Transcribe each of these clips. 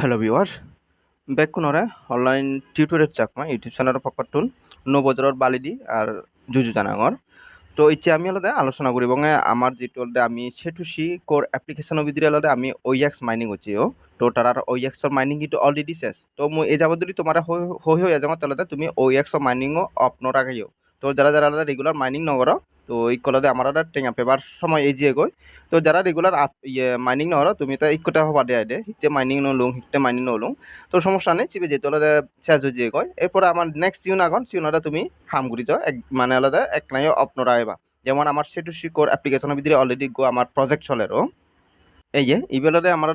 Hello viewers, বেক্ষণৰে online tutorial Chakma YouTube চেনেলৰ পকটুন নবজাৰৰ বালিদি আর জুজু জানাঙৰ তো ইচ্ছে আমি আলাদা আলোচনা করিব আমার যেটো আলাদা আমি সেটুসি কোর অ্যাপ্লিকেশনের ভিতরে আলাদা আমি ওইএক্স মাইনিং হচ্ছে ও। তো তার ওইএক্সর মাইনিং কিন্তু অলরেডি শেষ। তো মই এই যাবত যদি তোমার হই হই যাওঁ তাহলে তুমি ওইএক্সর মাইনিংও অফ নরাখাইও তো যারা যারা আলাদা রেগুলার মাইনিং নগর তো এই কলাদে আমার টেঙা পেবার সময় এই যে গই। তো যারা রেগুলার ইয়ে মাইনিং নহর তুমি তো ইকটা হবা দে, হিতে মাইনিং নলুং হিতে মাইনিং নলুং তো সমস্যা নেই চিবে যেহেতু আলাদা শেষ হয়ে যে কয় এরপরে আমার নেক্সট ইউন আগন সিউনাটা তুমি হামগুড়ি যাও, এক মানে আলাদা, এক নাই অফ নরাইবা যেমন আমার সেটু শিকোর অ্যাপ্লিকেশনের ভিতরে অলরেডি গো আমার প্রজেক্ট চলেরও এই যে ইবেলতে আমার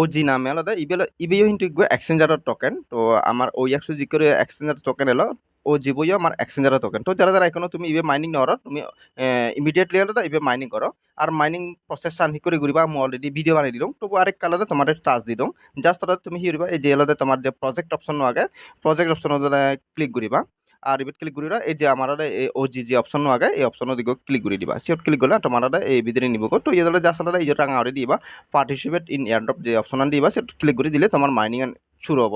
ওজি নামে আলাদা ইবেল ইবেও কিন্তু গো এক্সচেঞ্জারের টোকেন তো আমার ওই একশো জি করে এক্সচেঞ্জার টোকেন এলো। ও জিবইও আমার এক্সচেঞ্জারের টোকেন তো যারা যারা এখনও তুমি ইবে মাইনিং নর তুমি ইমিডিয়েটলি আলাদা ইবে মাইনিং করো আর মাইনিং প্রসেস সান করে ঘুরিবা আমি অলরেডি ভিডিও বানিয়ে দিলাম তবু আরেক কালাদে তোমার চার্জ দিলাম জাস্ট আলাদা তুমি হিরিবা এই যে আলাদা তোমার যে প্রজেক্ট অপশন আগে প্রজেক্ট অপশন ক্লিক করিবা আর ইবিট ক্লিক করিবা এই যে আমার এই ও জি যে অপশন আগে এই অপশন দিকে ক্লিক করে দিবা। সিট ক্লিক করলে তোমার এই ভিতরে নিব তো এই জাস্ট এই যে টাকা আরে দিবা। পার্টিসিপেট ইন এয়ারড্রপ যে অপশন দিবা সেটা ক্লিক করে দিলে তোমার মাইনিং শুরু হব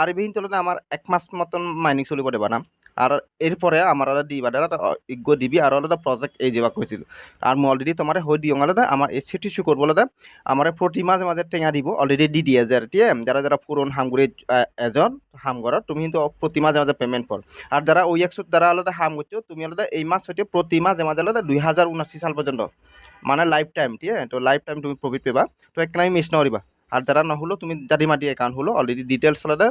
আর বিহীন তলতে আমার এক মাস মতন মাইনিং চলিব দেবা না। আর এরপরে আমার আলাদা দিবা দাদা ইগ্য দিবি আর আলাদা প্রজেক্ট এই যাবা কৈছিল আর মই অলরেডি তোমার হৈ দিওঁ আলাদা আমার এই সিটি করব আলাদা। আমার প্রতি মাঝে মাঝে টেঙা দিব অলরেডি দি দিয়ে যে টিয়ে। যারা যারা পুরন হামগুড়ি এজন হামগর তুমি কিন্তু প্রতি মাঝে মাঝে পেমেন্ট কর আর যারা ওই একশো দ্বারা আলাদা হাম করছ তুমি আলাদা এই মাস হইতে প্রতি মাঝে মাঝে আলাদা দুই হাজার উনাশি সাল পর্যন্ত মানে লাইফ টাইম ঠিক আছে তো লাইফ টাইম তুমি প্রফিট পেবা। তো একখানে মিস নকরিবা আর যারা নহ'লেও তুমি জাতি মাতি একাউণ্ট হ'লেও অলৰেডি ডিটেইলছ হ'লে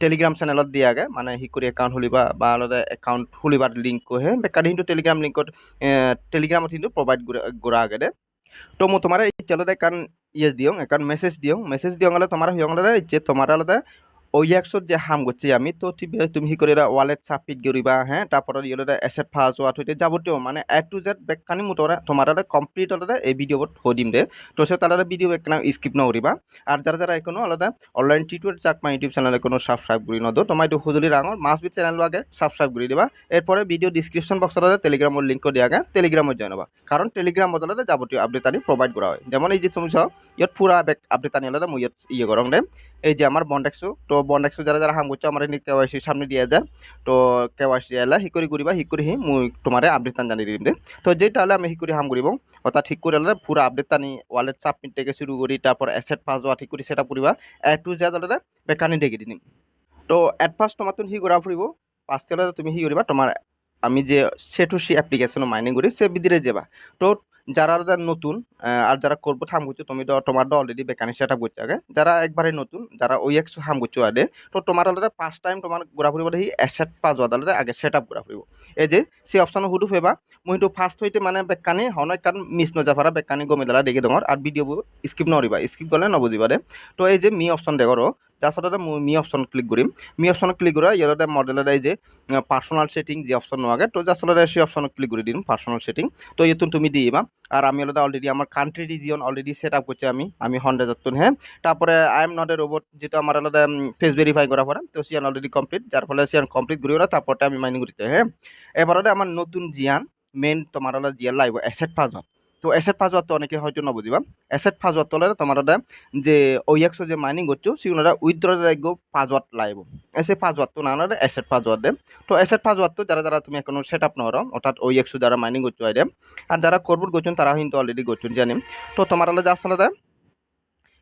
টেলিগ্রাম চ্যানেলত দিয়াগে মানে সি কৰি একাউণ্ট খুলিবা বা আলাদা একাউণ্ট খুলিবার লিংক কহে বেকারি কিন্তু টেলিগ্রাম লিঙ্কত টেলিগ্রামত কিন্তু প্রোভাইড গোড়া আগে দে। তো মো তোমার এই চ্যানেলে কান ইয়েস দিও একান মেসেজ দিও মেসেজ দিও গেলে তোমার হিয়ং আলাদা যে তোমার আলাদা ওই একশো যে হাম করছি আমি, তো তুমি কি করে ওয়ালেট সাবমিট করিবা হ্যাঁ? তারপরে ইয়ে এসেট ফাজ হওয়া হইতে যাবতীয় মানে এ টু জেড বেকানি মোটরে তোমার কমপ্লিট আলাদা এই ভিডিও হো দিম দে তো সে তারা ভিডিও একখানা স্কিপ নকরিবা আর যারা যারা এখনও আলাদা অনলাইন টিউটোরিয়াল চাক মা ইউটিউব চ্যানেলে কোনো সাবস্ক্রাইব করি নদো তোমার একটু হুজুলি রাঙর, মাস বি চ্যানেল আগে সাবস্ক্রাইব করে দিবা। এরপরে ভিডিও ডিসক্রিপশন বক্সত টেলিগ্রামের লিঙ্ক দিয়ে আগে টেলিগ্রামত জয়েন হবা। কারণ টেলিগ্রাম বদলাতে যাবতীয় আপডেট আনি প্রোভাইড করা হয়। যেমন এই যে তুমি চাও ইয়াত পুরা আপডেট আনি আলাদা, মই ইয়াত ইয়ে করং দে এই যে আমার বন্ডেক্সো তো বন্ডেক্সো যারা যারা হাম করছ, আমার এনে কেওয়াইসি সামনে দিয়ে যায় তো কেওয়াইসি এলা হি করে ঘুরিবা হি করে হি মুই তোমারে আপডেট তান জানি দিম দে তো যেটা হলে আমি হি করে হাম করিব, অর্থাৎ ঠিক করে হলে পুরো আপডেট টানি ওয়ালেট সাবমিট থেকে শুরু করি, তারপর অ্যাসেট পাস হওয়া ঠিক করে সেটা করিবা। এ টু জেড হলে বেকানি ডেকে দিম তো ফার্স্ট তোমার হি করা ফুরিব পাঁচতে হলে তুমি হি করিবা, তোমার আমি যে সেটু সি অ্যাপ্লিকেশন মাইনিং করি, সে বিদিরে যাবা। তো যারা নতুন আর যারা করব থাম করছ তুমি তো তোমার অলরেডি বেকানি সেট আপ করছে আগে। যারা একবারে নতুন, যারা ওই একশো হাম করছ আগে, তো তোমার আলাদা ফার্স্ট টাইম তোমার ঘুরা ফুরিব সেই এসেট পাঁচ আলাদা আগে সেট আপ ঘুরা ফুরিব এই যে, সেই অপশন হুদু ফেবা মই কিন্তু ফার্স্ট হইতে মানে বেকানি হনয় কারণ মিস নজাফারা বেকানি গমে দালা দেখে ডর আর ভিডিও স্কিপ নরিবা স্কিপ গলে নবুজিবা দে তো এই যে মি অপশন দেখো তাছাড়া মি অপশন ক্লিক করিম মি অপশন ক্লিক করা ইয়ার মডেলের এই যে পার্সোনাল সেটিং যে অপশন আগে তো যার সেই অপশন ক্লিক করে দিন পার্সোনাল সেটিং তো ইতুন তুমি দিবা আর আমি আলাদা অলরেডি আমার country region already set up করছি আমি আমি হন্ডা যত্ন হ্যাঁ তারপরে I am not a robot যেটা আমার আলাদা ফেস ভেরিফাই করা পরে তো সিয়ান অলরেডি কমপ্লিট যার ফলে সিয়ান কমপ্লিট করি ওরা তারপরে আমি মাইনিং করতে হ্যাঁ এবারে আমার নতুন জিয়ান মেন তোমার আলাদা জিয়ান লাইব অ্যাসেট ফাজ তো এসেট ফাজওয়ার তো অনেকে হয়তো নবুঝিবা এসেট ফাজওয়ার তলে তোমার যে ওই একশো যে মাইনিং করছ সেগুলো উইথড্র দেখব পাজওয়াট লাইব এসে পাজওয়ার তো না এসেট ফাজওয়ার দে। তো এসেট ফাজওয়ার তো যারা যারা তুমি এখনও সেট আপ নর অর্থাৎ ওই একশো যারা মাইনিং করছ আইডে, আর যারা করবুট করছেন তারা কিন্তু অলরেডি করছেন জানি। তো তোমার আলাদা আসলে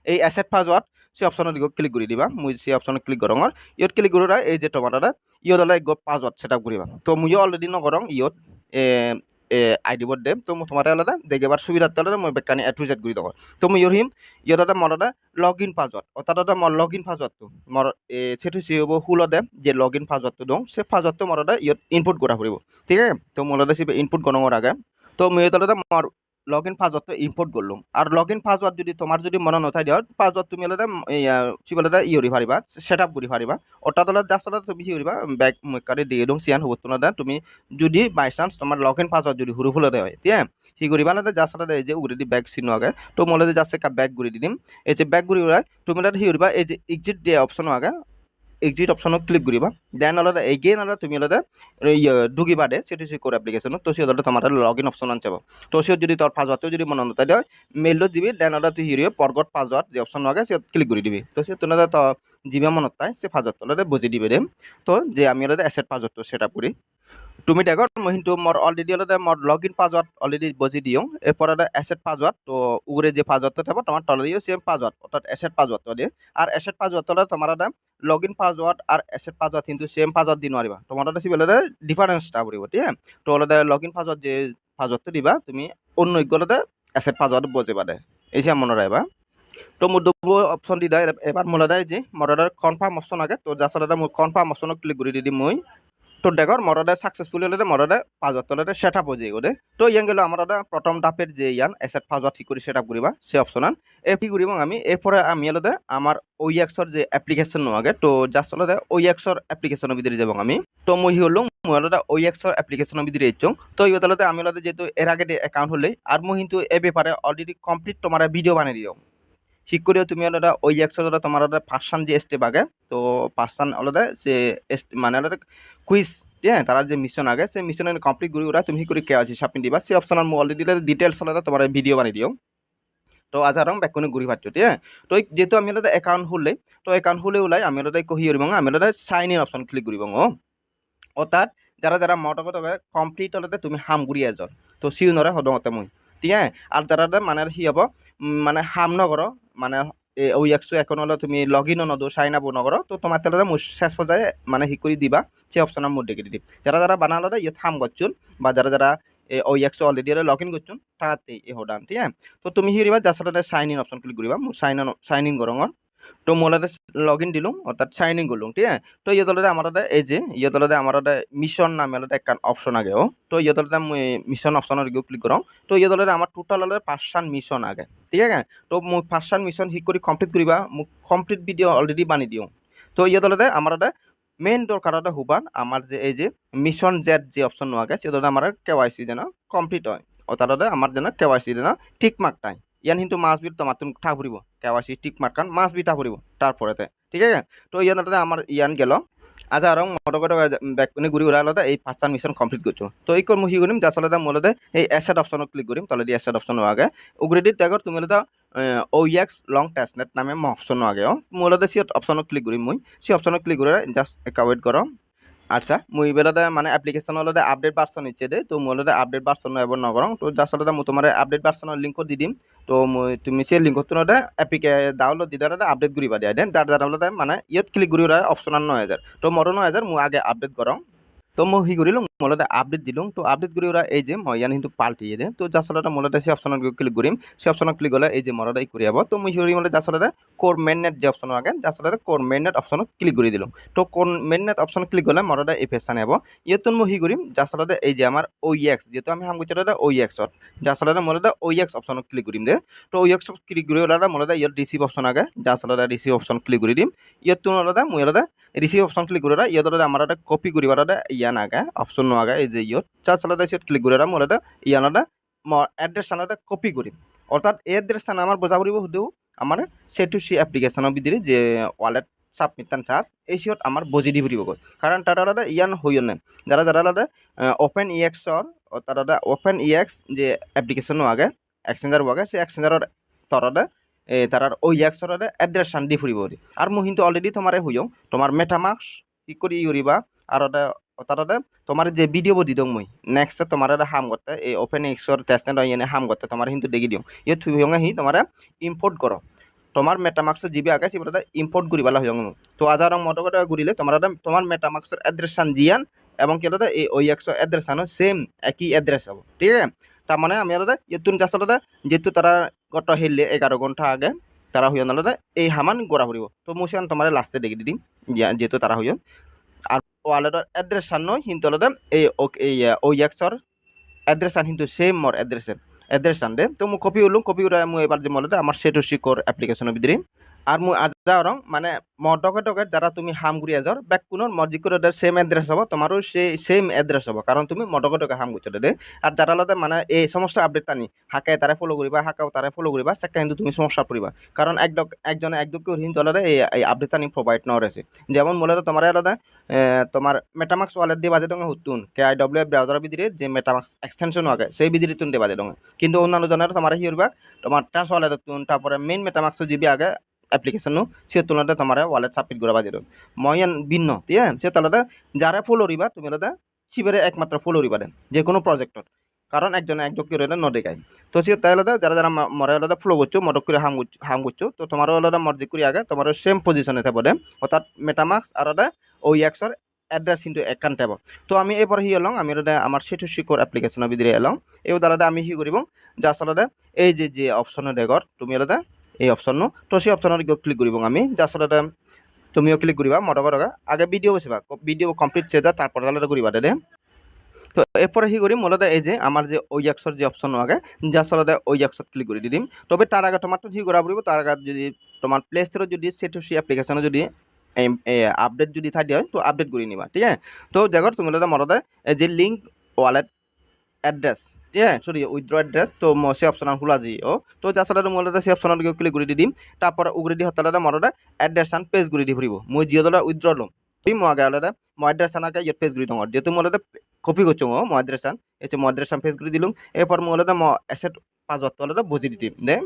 এই অ্যাসেট পাসওয়ার্ড সেই অপশনত দিগো ক্লিক কৰি দিবা। মই সেই অপশনত ক্লিক কৰঙৰ ইয়ত ক্লিক কৰোঁ এই যে তোমার ইয়ত হলে পাসওয়ার্ড সেট আপ করিবা। তো মুইও অলরেডি নকরং, ইয়ত আইডি বোর্ড দেম, তো তোমার আলাদা দেখবার সুবিধা আলাদা, মই বেকানি এ টু জেড কৰি দওঁ। তো মই ইয়ৰিম ইয়ত এটা মোৰ এটা লগ ইন পাসওয়ার্ড অর্থাৎ দাদা মোৰ লগ ইন পাসওয়ার্ডটো মোৰ সেটো সি হ'ব ষোল্লতে যে লগ ইন পাসওয়ার্ডটো দিওঁ, সেই পাসওয়ার্ডটো মোৰ এটা ইয়ত ইনপুট কৰা ফুৰিব ঠিক আছে? তো মোৰ সে ইনপুট গণৰ আগে। তো মই ইয়ত মোৰ লগ ইন পাসওয়ার্ড ইম্পোর্ট করলাম। আর লগ ইন পাসওয়ার্ড যদি তোমার যদি মনে নথাই দিও পাসওয়ার্ড তুমি হলে কি বলে ই করি পারিবা সেট আপ করি পারিবা ওটা তলে জাস্ট তুমি কি করিবা ব্যাক কারে দিয়ে দিও সিয়ান হব তোমার তুমি যদি বাই চান্স তোমার লগ ইন পাসওয়ার্ড যদি হুরু ফুলে হয় ঠিক আছে? কি করিবা না জাস্ট এই যে উড়ে দি ব্যাক চিহ্ন আগে, তো মনে জাস্ট একটা ব্যাক ঘুরি দিম। এই যে ব্যাক ঘুরি তুমি সি করিবা, এই যে এক্সিট দিয়ে অপশন আগে এক্সিট অপশনত ক্লিক কৰিবা দেন অলপ এগেইন অলপ তুমি অলপ ডুগিবা দে সেইটো সি কৰ এপ্লিকেশ্যনত তো সিহঁতে তোমাৰ লগ ইন অপশ্যন আনচাব তো সিহঁত যদি তোৰ পাছৱাৰ্ডটো যদি মনত নতাই দিয়ে মেইলত দিবি দেন অলপ তুই হিৰিয়ে পৰ্গত পাছৱাৰ্ড যে অপশ্যন লাগে সিহঁত ক্লিক কৰি দিবি। তো সিহঁত তোলে তো যিবা মনত তাই সে পাছৱাৰ্ডটো অলপ বুজি দিবি দে তো যে আমি অলপ এছেট পাছৱাৰ্ডটো ছেট আপ কৰি তুমি দেখো মই কিন্তু মোৰ অলৰেডি অলপ মোৰ লগ ইন পাছৱাৰ্ড অলৰেডি বুজি দিওঁ। এরপর অ্যাসেট পাসওয়ার্ড তো উপরে যে পাসওয়ার্ডটা থাকবে তোমার তলে দিও সেম পাসওয়ার্ড অর্থাৎ অ্যাসেট পাসওয়ার্ড দিয়ে আর অ্যাসেট পাসওয়ার্ড তলে তোমার লগ ইন পাসওয়ার্ড আর অ্যাসেট পাসওয়ার্ড কিন্তু সেম পাসওয়ার্ড দি নোৱাৰিবা। তোমার সি বেলে ডিফারেন্সটা পড়ব ঠিক তো অলরে লগ ইন পাসওয়ার্ড যে পাসওয়ার্ডটা দিবা, তুমি অন্য ইগলতে অ্যাসেট পাসওয়ার্ড বুঝিবা দে। এই যে মনে রাখবা তো মোৰ দুব অপশ্যন দি দেয়। এবার মোলা যে, মোৰ কনফার্ম অপশ্যন আগে, তো যার সাথে মোৰ কনফার্ম অপশ্যনত ক্লিক কৰি দি দিম মই। তো দেখর মরদে সাকসেসফুল হলে মরদে পাঁচত তলতে সেট আপ হয়ে গেলে তো ইয়ান গেল আমার প্রথম ধাপের যে ইয়ান এসেট পাঁচত ঠিক করে সেট আপ করিবা সে অপশনান এ কি করিব আমি, এরপরে আমি হলদে আমার ওই এক্সর যে অ্যাপ্লিকেশন আগে তো জাস্ট হলদে ওই এক্সর অ্যাপ্লিকেশনের ভিতরে যাব আমি। তো মই হলো হলদে ওই এক্সর অ্যাপ্লিকেশনের ভিতরে এসছ তো এই হলদে আমি হলদে যেহেতু এর আগে অ্যাকাউন্ট হলে আর মই কিন্তু এ ব্যাপারে অলরেডি কমপ্লিট তোমার ভিডিও বানিয়ে দিও ঠিক করেও তুমি অলরেডি ওই একশো তোমার পার্সান যে স্টেপ আগে তো পার্সান অলরেডি সে মানে অলরেডি কুইজ আছে? তারা যে মিশন আগে, সেই মিশন কমপ্লিট করি ওরা তুমি করে কে আছে সাবমিট দিবা, সেই অপশন মই অলরেডি ডিটেলস হলে তোমার ভিডিও বানিয়ে দিও। তো আজ আর ব্যাকুনে ঘুরি পাচ্ছ, ঠিক আছে? তো যেহেতু আমি অলরেডি অ্যাকাউন্ট হলে তো অ্যাকাউন্ট হলে ওলাই আমি অলরেডি কহি করিব আমি already sign in option click করিব অর্থাৎ যারা যারা মটকত কমপ্লিট হলে তুমি হাম ঘুরি এজন তো সিও নরে সদমতে মই, ঠিক আছে? আর যারা মানে সি হব মানে হাম নগর মানে ওই একশো এখন হলে তুমি লগ ইনও নদো সাইন আপও নগর, তো তোমার তাহলে শেষ পর্যায়ে মানে হি করে দিবা সেই অপশনের মোট ডিগ্রি দিব। যারা যারা বানালো ইয়ে থাম করছুন, বা যারা যারা ওই একশো অলরেডি লগ ইন করছুন, তারাতেই এ হোডান ঠিক আছে? তো তুমি হিরিবা যার সাথে সাইন ইন অপশন ক্লিক করিবা সাইন ইন সাইন ইন করঙর তো মোলাতে লগ ইন দিলুম, অর্থাৎ সাইন ইন করলুম, ঠিক তো ইয়ে তলতে আমার এই যে ইয়ে তলতে আমার মিশন নামে আলাদা একটা অপশন আগে, ও। তো ইয়ে তলতে মুই মিশন অপশনের গিয়ে ক্লিক করং তো ইয়ে তলতে আমার টোটাল হলে পাঁচশান মিশন আগে, ঠিক আছে? তো মুই পাঁচশান মিশন ঠিক করে কমপ্লিট করিবা মোক কমপ্লিট ভিডিও অলরেডি বানি দিওঁ। তো ইয়ে তলতে আমার মেইন দরকার হুবান আমার যে এই যে মিশন জেড যে অপশন আগে সেটা আমার কেওয়াইসি যেন কমপ্লিট হয়। তার আমার যেন কেওয়াইসি যেন ঠিক মার্ক টাই ইয়ান কিন্তু মাছ বির তোমার তুমি ঠা ফুরিব কেওয়াইসি টিক মার্ক কান মাছ বিটা ফুরিব তারপরেতে, ঠিক আছে? তো ইয়ান আমার ইয়ান গেল। আজ আর মটকট ব্যাক মানে ঘুরি ঘুরা আলাদা এই পাঁচটা মিশন কমপ্লিট করছ। তো এই কর্ম হি করিম যার আলাদা মূলত এই অ্যাসেট অপশনও ক্লিক করিম দিয়ে অ্যাসেট অপশন আগে। উগ্রেডি দেখর তুমি আলাদা ওইএক্স লং টেস্টনেট নামে অপশন আগে মূলত সি অপশনও ক্লিক করিম মুই। সে অপশনও ক্লিক করে জাস্ট ওয়েট করো আচ্ছা মুই বেলাতে মানে এপ্লিকেশন হলতে আপডেট ভার্সন ইচ্ছে দে, তো মোলতে আপডেট ভার্সন এবার নগরং। তো যার সাথে মই তোমার আপডেট ভার্সনের লিঙ্ক দি দিম। তো মই, তুমি সেই লিঙ্কত তোনতে এপিকে ডাউনলোড দি দাঁড়াতে আপডেট ঘুরিবা দিয়া। দেন তার দ্বারা মানে ইয়ত ক্লিক করি অপশন নয় হাজার তো মোটর নয় হাজার মই আগে আপডেট করং তো মই হি কৰিলোঁ, মূলতে আপডেট দিলোঁ। তো আপডেট কৰি ওরা এই যে মই ইয়ান কিন্তু পাল্টিয়ে দে। তো সাথে মূলতে সেই অপশনত ক্লিক কৰিম, সেই অপশনত ক্লিক হলে এই যে মরদ এই কৰি তো মই মানে যার সাথে কোর মেননেট যে অপশন আগে সাথে কোর মেননেট অপশনত ক্লিক কৰি দিলোঁ। তো কোর মেননেট অপশন ক্লিক হলে মরদ এই ফেসানে আব। ইয়তুন মই হি কৰিম সাথে এই যে আমার ওই এক্স যেহেতু আমি হাম করছি ওই এক্সত যার সাথে মূলতে ওই এক্স অপশনত ক্লিক কৰিম দে। তো ওই এক্স ক্লিক কৰি ওলালে মূলতে ইয়াত রিসিভ অপশন আগে সাথে রিসিভ অপশন ক্লিক কৰি দিম। ইয়তুন আলাদা মই আলাদা রিসিভ অপশন ক্লিক করে ইয়াত আমার কপি করিবার ইয়ান আগে অপশন আগে, এই যে ইয়ত চার সালাদা সিট ক্লিক করে মোলাদা ইয়ানাদা এড্রেস আনাদা কপি করি। অর্থাৎ এড্রেস আনা আমার বোঝা পড়ব হতেও আমার সেটু সি অ্যাপ্লিকেশনের ভিতরে যে ওয়ালেট সাবমিট চার এই সিট আমার বজি দি ফুরিব কারণ তার আলাদা ইয়ান হইও না যারা যারা আলাদা ওপেন ইএক্সর তার আলাদা ওপেন ইএক্স যে অ্যাপ্লিকেশনও আগে এক্সচেঞ্জার আগে, সেই এক্সচেঞ্জারের তরদা তারার ওই এক্সর এড্রেস দি ফুরিব আর মই কিন্তু অলরেডি তোমার হইও। তোমার মেটামাক্স কি করি ইউরিবা আর তাতে তোমার যে ভিডিও দি দিওঁ মই। নেক্সট তোমার হাম করতে এই ওপেন এক্সর টেস্টেন্ট এনে হাম করতে তোমার কিন্তু দেখি দিওঁ। ইয়ে থুই হঙে হি তোমার ইম্পোর্ট করো তোমার মেটামাক্সের জিবি আগে সেটা ইম্পোর্ট করি পেলা হইং তো আজার মতো ঘুরিলে তোমার তোমার মেটামাক্সের এড্রেসান জিয়ান এবং কি এই ওই একশো এড্রেসানো সেম একই এড্রেস হব। ঠিক আছে? তার মানে আমি আলাদা ইতুন চাষ আলাদা যেহেতু তারা গত হেললে এগারো ঘণ্টা আগে তারা হইন আলাদা এই হামান গোড়া ফুরিব তো মুসিয়ান তোমার লাস্টে দেখি দিম যেহেতু তারা হইন ওয়ালেটর এড্রেস নয়, কিন্তু হলো এই এই ওই এক্সর এড্রেস কিন্তু সেম মোর অ্যাড্রেস। সান দে। তো মু কপি উলুম কপি উড়া মু এবার যে মলে আমার সেটু শিকর অ্যাপ্লিকেশনের ভিতরে আর মুই আজা রং মানে মডকে টকে যারা তুমি হাম ঘুরি আজর ব্যাক কোনোর করে সেম এড্রেস হব তোমারও সেই সেম এড্রেস হব কারণ তুমি মডকে টকে হাম ঘুরছো দে আর যারা আলাদা মানে এই সমস্ত আপডেট টানি হাকে তারা ফলো করিবা হাকাও তারা ফলো করিবা সেটা কিন্তু তুমি সমস্যা পড়িবা কারণ একদক একজনে একদকে হিন্তু আলাদা এই এই আপডেট টানি প্রোভাইড ন রয়েছে যেমন মূলত তোমার আলাদা তোমার মেটামাক্স ওয়ালেট দিয়ে বাজে ডঙ্গে হুতুন কে আই ডব্লিউ এফ ব্রাউজার বিদিরে যে মেটামাক্স এক্সটেনশন আগে সেই বিদিরে তুন দিয়ে বাজে ডঙ্গে কিন্তু অন্যান্য জনের তোমার হিরবাক তোমার টাস ওয়ালেট তুন, তারপরে মেইন মেটামাক্স জিবি আগে সে তুলনাতে তোমার ওয়ালেট সাবমিট করা বাজে মই ইয়ান ভিন্ন, ঠিক আছে? সে তলাতে যারা ফলো রিবা তুমি আলাদা শিবেরে একমাত্র ফলো রিবা দেন যে কোনো প্রজেক্টত কারণ একজনে একযোগ করে নদেখায় তো সে তাই আলাদা যারা যারা মরে আলাদা ফলো করছ মদক করে হাম হাম করছ তো তোমারও আলাদা মর্জি করে আগে তোমার সেম পজিশনে থাকবে দে অর্থাৎ মেটামাক্স আর আলাদা ওই এক্সর অ্যাড্রেস কিন্তু একান থাকব। তো আমি এরপর হি এলং, আমি আলাদা আমার সেটু শিকর অ্যাপ্লিকেশনের ভিতরে এলং। এই আলাদা আমি হি করিব জাস্ট আলাদা এই যে যে অপশনে দেখর তুমি আলাদা এই অপশন তো সেই অপশনত ক্লিক করিব আমি আলাদা তুমিও ক্লিক করিবা মটক টকা আগে ভিডিও বসিবা ভিডিও কমপ্লিট চেয়ে তারপর তাহলে করিবা দে তো এরপরে কি করি মূলত এই যে আমার যে ওই একশোর যে অপশন আগে যা চলতে ওই একশত ক্লিক করে দিম। তবে তার আগে তোমার তো কি করা পড়ব তার আগে যদি তোমার প্লে স্টোরে যদি সেটু সেই অ্যাপ্লিকেশনে যদি আপডেট যদি থাকে হয়, তো আপডেট করে নিবা, ঠিক আছে? তো দেখো তুমি মূলত এই যে লিঙ্ক ওয়ালেট অ্যাড্রেস আছে সরি উইথড্র অ্যাড্রেস তো সেই অপশন খোলা যাই ও তো যা চলতে মূলত সেই অপশন ক্লিক করে দি দিম, তারপর উগরে দি হতালে মরতে অ্যাড্রেস আন পেজ করে দি ফুরিব মই জিও দলা উইথড্র লম। মই আগে মই অ্যাড্রেস আনাকে ইয়ে পেজ করে দিম। যেহেতু মূলত কপি করছ মো মই অ্যাড্রেস আন এই যে মই অ্যাড্রেস আন পেজ করে দিলুম। এরপর আলাদা ম অ্যাসেট পাসওয়ার্ড আলাদা বুঝিয়ে দিম দে,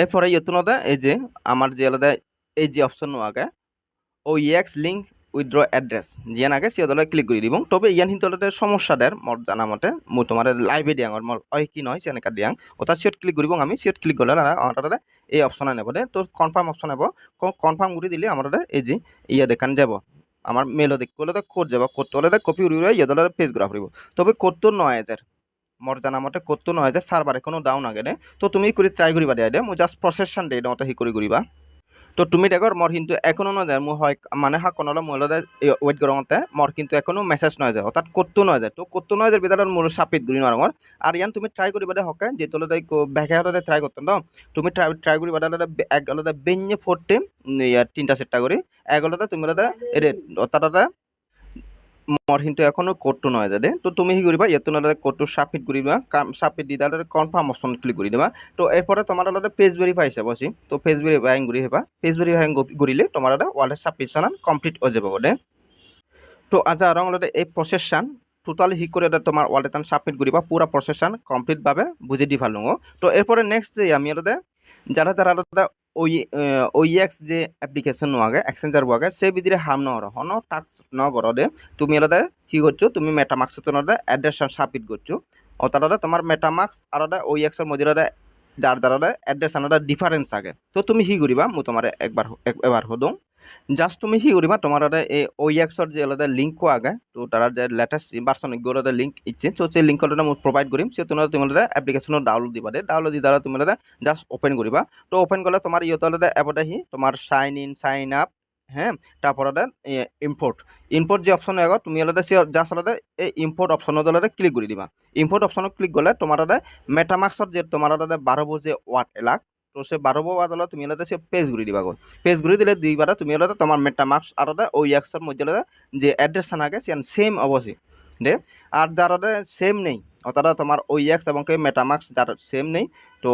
এরপরে ইয়েতুনতে এই যে, আমার যে আলাদা এই যে অপশন আগে ও ইএক্স লিঙ্ক উইথড্র অ্যাড্রেস জিয়ান আগে সে দলে ক্লিক করে দিব তবে ইয়ান হিন্তু আলাদা সমস্যা দেয় মোর জানা মতে মই তোমার লাইভে দিয়াং মোর অয় কি নয় সেনেকা দিয়াং। ওটা সিট ক্লিক কৰিব আমি সিট ক্লিক করলে আমার দাদা এই অপশনে নেব দে তো কনফার্ম অপশন নেব কনফার্ম করে দিলে আমার এই যে ইয়া দেখান যাব। আমার মেলও দেখ করলে কোড যাব। কোড তোলে কপি উড়ি ইয়ে দলে পেজ করা ফুরিব তবে কোড তো নয় হাজার মোর জানা মতে কোড তো নয় হাজার সার্ভার এখনও ডাউন আগে দে তো তুমি কৰি ট্রাই কৰিবা দিয়া দে মই জাষ্ট প্ৰচেছন দে মতে হি কৰি কৰিবা। তো তুমি দেখৰ, মোৰ কিন্তু এখনও নাযায়। মোৰ হয় মানে হাকনলৈ মই লদে ৱেইট কৰোঁতে মোৰ কিন্তু এখনও মেছেজ নয় যায় অৰ্থাৎ ক'তো নয় যায় তো ক'তো নয় যায় ভিতৰত মোৰ চাপিত ঘূৰি নোৱাৰোঁ মোৰ। আর ইয়ান তুমি ট্রাই করি দে, হকে যে তোলে ব্যাকে হতে ট্রাই করতেন তো তুমি ট্রাই ট্রাই করিবা দে এক আলাদা বেঞ্জে ফোরটে টিম তিনটা সেটটা করে এক আলাদা তুমি এরে অর্থাৎ মর কিন্তু এখনও কোডটো নয় যাতে তো তুমি কি করিবা ইয়াত আলাদা কোডটো সাবমিট করিবা সাবমিট দি তাহলে কনফার্ম অপশন ক্লিক করে দিবা। তো এরপরে তোমার আলাদা পেজ ভেরিফাই হিসাব আছে তো পেজ ভেরিফাইং করি হেবা পেজ ভেরিফাইং করিলে তোমার আলাদা ওয়ালেট সাবমিশন কমপ্লিট হয়ে যাব গদে তো আজ আর আলাদা এই প্রসেসান টোটালি ঠিক করে এটা তোমার ওয়ালেট সাবমিট করিবা পুরা প্রসেসান কমপ্লিটভাবে বুঝে দি ভালো তো এরপরে নেক্সট যে আমি আলাদা যারা যারা আলাদা ওই ওইএক্স যে এপ্লিকেশন আগে এক্সচেঞ্জার আগে, সেই ভিতরে হাম নহর হন টাক ন দে, তুমি আলাদা কি করছ তুমি মেটামাক্স তোমাদের অ্যাড্রেস সাবমিট করছ ও তার তোমার মেটামাক্স আর ওইএক্সের মধ্যে যার দ্বারা অ্যাড্রেস আলাদা ডিফারেন্স আগে তো তুমি কি করিবা মু তোমার একবার এক- এবার হদো জাস্ট তুমি কি করিবা তোমার এই ওইএক্সর যে আলাদা লিঙ্ক আগে তো তারা যে লেটেস্ট ভার্সন এগুলো লিঙ্ক ইচ্ছে তো সেই লিঙ্ক মই প্রোভাইড কৰিম সে তোমার তুমি এপ্লিকেশনৰ ডাউনলোড দিবা দে ডাউনলোড দি দ্বারা তুমি জাস্ট ওপেন করিবা তো ওপেন করলে তোমার ইয়ে তাহলে এপত আহি তোমার সাইন ইন সাইন আপ হ্যাঁ তারপরে ইম্পোর্ট ইম্পোর্ট যে অপশন আগত তুমি আলাদা সে জাস্ট আলাদা এই ইম্পোর্ট অপশনত আলাদা ক্লিক করে দিবা ইম্পোর্ট অপশনত ক্লিক করলে তোমার আলাদা মেটামাক্সত যে তোমার বারো যে ওয়াট এলাক তো সে বারো ওয়াট হলে তুমি আলাদা সে পেজ ঘুরে দিবা গো। পেজ ঘুরে দিলে দুইবার তুমি আলাদা তোমার মেটামাক্স আলাদা ওই এক্সের মধ্যে যে অ্যাড্রেস আগে সে সেম অবশ্যই। দে? আর যারা সেম নেই, অর্থাৎ তোমার ওই এক্স এবং মেটামাক্স যার সেম নেই, তো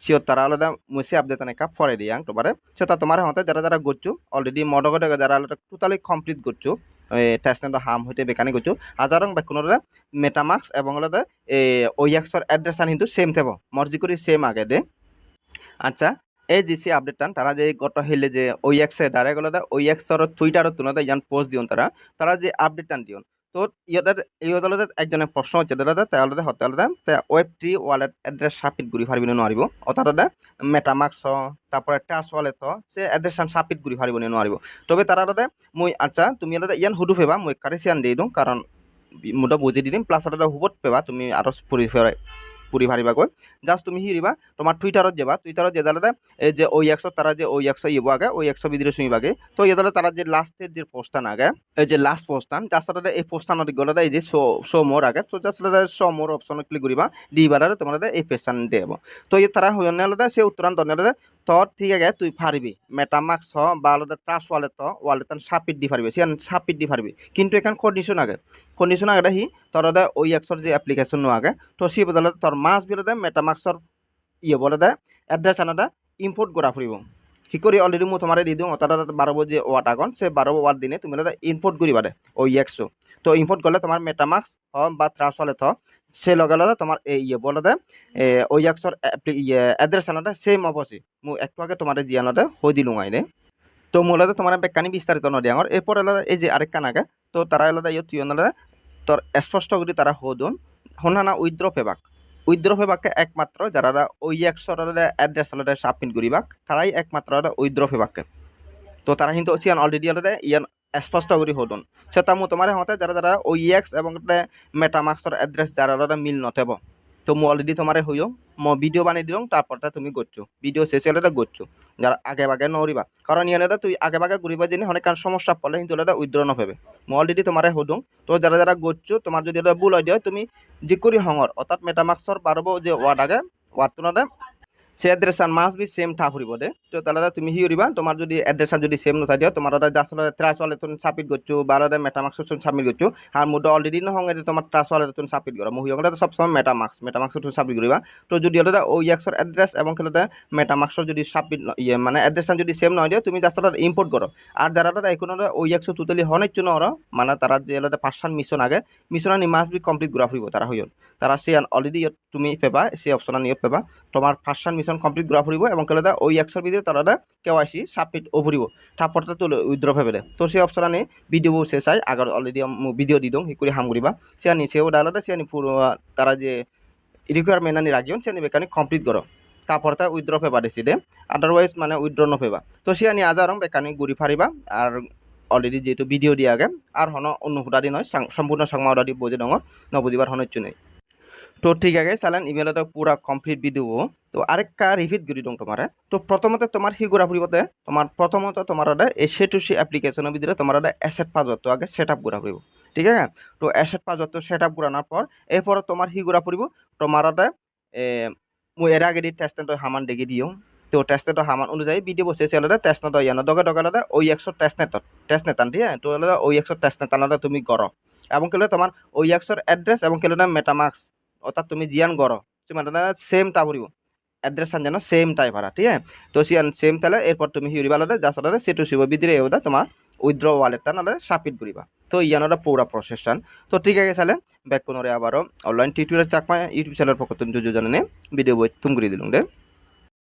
সিওর তারা আলাদা মুসে আপডেট নাকা ফরে দিয়াং তোবারে সেটা তোমার হতে যারা যারা করছ অলরেডি মডক যারা আলাদা টোটালি কমপ্লিট করছ টেস্ট হাম হইতে বেকানি করছ, হাজারং বেকুনরে মেটামাক্স এবং আলাদা ওই এক্সর অ্যাড্রেস কিন্তু সেম থাকব মর্জি করি সেম আগে, দে? আচ্ছা এই আপডেট টান, তারা যে গত হইলে যে ওই এক্সে ডাইরেক্ট আলাদা ওই এক্সর টুইটারত তুলনাতে ইয়ান পোস্ট দিওন তারা তারা যে আপডেটটান দিওন তো ইহঁতে ইহঁতলে একজনে প্ৰশ্ন হৈছে দাদা তেওঁলোকে সত্যালতে web three wallet address submit কৰি পাৰিব নোৱাৰিব অৰ্থাৎ দাদা মেটামাক্স তারপরে টাচ ওয়ালেট সে এড্রেসান করে পারিব নি নোৱাৰিব তবে তারা, দাদা, মই আচ্ছা তুমি দাদা, ইয়ান সুধু পেবা মই কারেসিয়ান দিয়ে দিওঁ কাৰণ মোটা বুজি দি দিম প্লাছ দাদা, হুবত পেবা তুমি আৰু ফুৰি ফেৰাই পুরি ভারিবাগৈ জাস্ট তুমি হিরিবা, তোমার টুইটারত যাবা টুইটারত যে দাদা এই যে ওই একশো, তারা যে ওই একশো ইব আগে, ওই একশো বিদ্রে শুনিবাগে তো এদালে তারা যে লাস্টের যে পোস্টান আগে, এই যে লাস্ট পোস্টান জাস্ট দাদা এই পোস্টানত গ'লে এই যে শো শো মোর আগে, তো জাস্ট দাদা শো মোর অপশন ক্লিক করিবা দিবারে তোমার দাদা এই পেশান দেব। তো এই তারা হয়ে আলাদা সে উত্তরান দনে দাদা তোর ঠিক আছে তুই পারবি মেটামাক্স হ, বা আলাদা ট্রাস্ট ওয়ালেট হ ওয়ালেট সাপিট দি পারবি সিয়ান, সাপিট দি পারবি কিন্তু এখান কন্ডিশন আগে। কন্ডিশন আগে হি তোর ওই এক্সর যে অ্যাপ্লিকেশন আগে, তো সে বদলে তোর মাস বিরোধে মেটামাক্সর ইয়ে বলে দে এড্রেস আনাদা ইম্পোর্ট করা ফুরিব। শিকৰি অলৰেডি মই তোমাৰে দি দিওঁ তাত বাৰব যে ৱাট আগন সে বাৰব ৱাট দিনে তুমি এটা ইম্পোর্ট করিবা দে ও ইয়েক্সো তো ইম্পোর্ট করলে তোমার মেটামাক্স হ বা ট্রান্স ওয়ালেট হ সে লগে লগে তোমার এই ইয়ে বলে দে ও ইয়েক্সর ইয়ে এড্রেস আনাদে সেম অবশ্যই মই একটু আগে তোমার জিয়ানতে হই দিলুম আইনে তো মূলত তোমার বেকানি বিস্তারিত নদিয়াঙর এরপর এলাদা এই যে আরেক কানাকে তো তারা এলাদা ইয়ে তুই তোর স্পষ্ট করে তারা হদুন হনানা উইদ্র পেবাক উইদ্র পেবাকে একমাত্র যারা ওই একশো এড্রেস আলাদা সাবমিট করিবাক তারাই একমাত্র উইদ্র পেবাকে তো তারা কিন্তু চিয়ান অলরেডি আলাদা ইয়ান স্পষ্ট করে হদুন সেটা মু তোমার হতে যারা যারা ওই এক্স এবং মেটামাক্সর এড্রেস যারা আলাদা মিল নথেব। তো মু অলরেডি তোমার হইও মই ভিডিও বানিয়ে দিলাম তারপরটা তুমি করছ ভিডিও শেষে হলে করছ যারা আগে বাগে নরিবা কারণ ইয়ালে তুই আগে বাগে ঘুরিবা জেনে অনেক সমস্যা পড়লে কিন্তু এটা উইথড্র নভেবে। মই অলরেডি তোমারে হদুং তো যারা যারা করছ তোমার যদি এটা ভুল হয় তুমি যে করি হঙর অর্থাৎ মেটামাক্সর বারব যে ওয়ার্ড আগে ওয়ার্ড তুলনাতে সে এড্রেসান মাস বি সেম ঠা ফুরিব দে তো তাহলে তুমি হিউরিবা তোমার যদি এড্রেসান যদি সেম নথা দিও ওটা জাস্ট ত্রাস ওয়ালে তুমি সাবমিট করছ বারোটা মেটামাক্স তুমি সাবমিট করছ, আর মোটা অলরেডি নহং এটা তোমার ট্রাস ওয়ালে তুমি সাবমিট করো। মুহি ওটা সবসময় মেটামাক্স মেটামাক্স তুমি সাবমিট করিবা। তো যদি ওটা ওই এক্সর এড্রেস এবং খেলতে মেটামাক্সর যদি সাবমিট ইয়ে মানে এড্রেসান যদি সেম নয় দিও তুমি জাস্ট ইম্পোর্ট করো। আর যারা ওটা এখন ওই একশো তুতালি হনের জন্য ওরা মানে তারা যে ওটা পাঁচশান মিশন আগে মিশন আনি মাস বি কমপ্লিট ঘুরা ফুরিব তারা হইল তারা সে অলরেডি তুমি পেবা সে অপশন নিয়ে পেবা। তোমার ফার্স্ট মিশন কমপ্লিট ঘুরা ফুরিব এবং কেলে ওই একশোর ভিতরে তারা কেউ আসি সাবমিট ও ফুরিব। তারপরতে তো উইথড্র ভেবে তো সেই অপশন আনি ভিডিও সে চাই আগর অলরেডি ভিডিও দি দিওঁ শিকুরি হাম করিবা সে আনি সেও ডালাতে সে আনি তারা যে রিকোয়ারমেন্ট আনি রাখিও সে আনি বেকানি কমপ্লিট করো। তারপরতে উইথড্র পেবা দিছি দে। আদারওয়াইজ মানে উইথড্র নপেবা তো সে আনি আজারং বেকানি ঘুরি ফারিবা, আর অলরেডি যেহেতু ভিডিও দিয়ে আগে, আর হন অন্য হুদা দি নয় সম্পূর্ণ সংমা হুদা দি বুঝে ডঙর নবুঝিবার হনচ্ছু নেই। তো ঠিক আছে, চালেন ইমেলতে পুরা কমপ্লিট ভিডিও তো আরেকটা রিপিট করে দিওঁ তোমার তো প্রথমতে তোমার সিগুড়া ফুরিবতে তোমার প্রথমত তোমার এই সেটুসি অ্যাপ্লিকেশনের ভিতরে তোমার অ্যাসেট পাজত আগে সেট আপ করা ফুরিব ঠিক আছে? তো অ্যাসেট পাজত সেট আপ করানোর পর এরপর তোমার সিগুড়া ফুরিব তোমার মই এর আগে দি টেস্ট হামান ডেকে দিও। তো টেস্ট হামান অনুযায়ী ভিডিও বসে চলে টেস্ট নেট ইয়ানো দগে দগে লদে ওই একশো টেস্ট নেট টেস্ট নেতান ঠিক আছে তো হলে ওই একশো টেস্ট নেতান তুমি করো এবং কেলে তোমার ওই একশোর অ্যাড্রেস এবং কেলে মেটামাক্স অর্থাৎ তুমি জিয়ান গড়। মানে সেম টা ফুরিব এড্রেস যেন সেম টাইপ হারা ঠিক আছে? তো সিয়ান সেম তাহলে এরপর তুমি হিউরিবা লদে যা সাথে সেটু শিব, বিদ্রে এবার তোমার উইথড্র ওয়ালেটটা নাহলে সাবমিট করিবা। তো ইয়ানোর পুরা প্রসেসটান তো ঠিক আছে তাহলে ব্যাক কোনরে আবারও online tutorial Chakma YouTube channel পক্ষ তুমি যোজনে ভিডিও বই তুম করে দিলুম দে।